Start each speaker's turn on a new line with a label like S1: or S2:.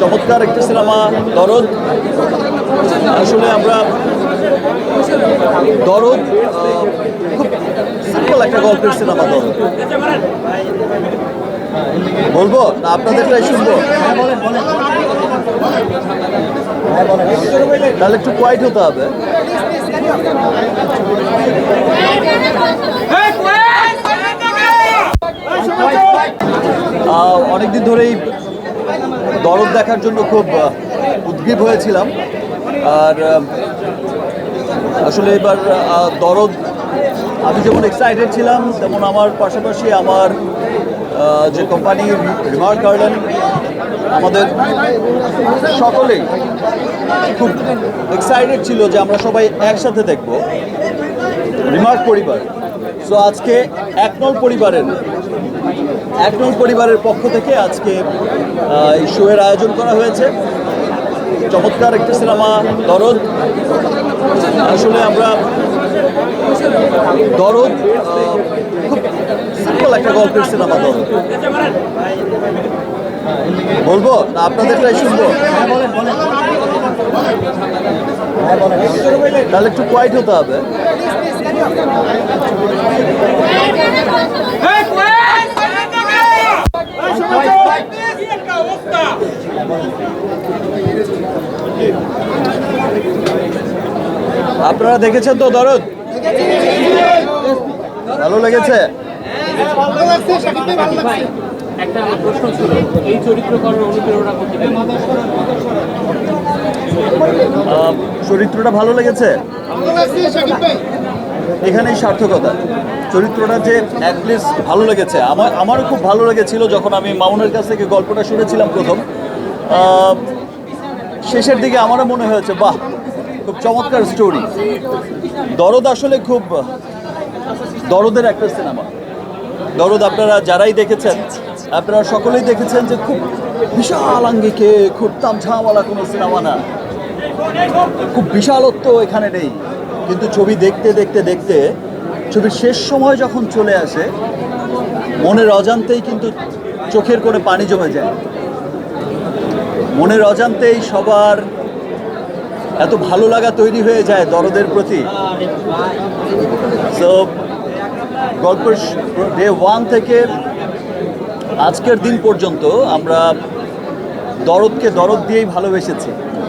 S1: চমৎকার একটা সিনেমা, দরদ। আসলে আমরা দরদ সিম্পল একটা গল্পের সিনেমা দরদ। বলব না, আপনাদেরটাই শুনব? তাহলে একটু কোয়াইট হতে হবে। অনেকদিন ধরেই দরদ দেখার জন্য খুব আহ, উদ্গ্রীব হয়েছিলাম। আর আসলে এবার দরদ আমি যেমন এক্সাইটেড ছিলাম তেমন আমার পাশাপাশি আমার যে কোম্পানি রিমার্ক গার্ডেন আমাদের সকলেই খুব এক্সাইটেড ছিল যে আমরা সবাই একসাথে দেখব। রিমার্ক পরিবার। সো আজকে একনল পরিবারের একনল পরিবারের পক্ষ থেকে আজকে এই শোয়ের আয়োজন করা হয়েছে। চমৎকার একটা সিনেমা, দরদ। আসলে আমরা দরদ খুব সিম্পল একটা গল্পের সিনেমা দরদ। বলব না আপনাদেরটাই শুনব? তাহলে একটু কোয়াইট হতে হবে। আপনারা দেখেছেন তো দরদ? ভালো লেগেছে?
S2: একটা প্রশ্ন ছিল এই চরিত্রকার অনুপ্রেরণা করতে
S1: চরিত্রটা ভালো লেগেছে? এখানেই সার্থকতা। চরিত্রটা যে অ্যাটলিস্ট ভালো লেগেছে। আমার আমারও খুব ভালো লেগেছিল যখন আমি মামুনের কাছ থেকে গল্পটা শুনেছিলাম প্রথম। শেষের দিকে আমারও মনে হয়েছে বাহ খুব চমৎকার স্টোরি দরদ আসলে খুব দরদের একটা সিনেমা দরদ, আপনারা যারাই দেখেছেন, আপনারা সকলেই দেখেছেন যে খুব বিশাল আঙ্গিকে, খুব তামঝামওয়ালা কোনো সিনেমা না। খুব বিশালত্ব এখানে নেই। কিন্তু ছবি দেখতে দেখতে দেখতে, ছবির শেষ সময় যখন চলে আসে, মনের অজান্তেই কিন্তু চোখের করে পানি জমে যায়। মনের অজান্তেই সবার এত ভালো লাগা তৈরি হয়ে যায় দরদের প্রতি। সো গল্পের ডে ওয়ান থেকে আজকের দিন পর্যন্ত আমরা দরদকে দরদ দিয়েই ভালোবেসেছি।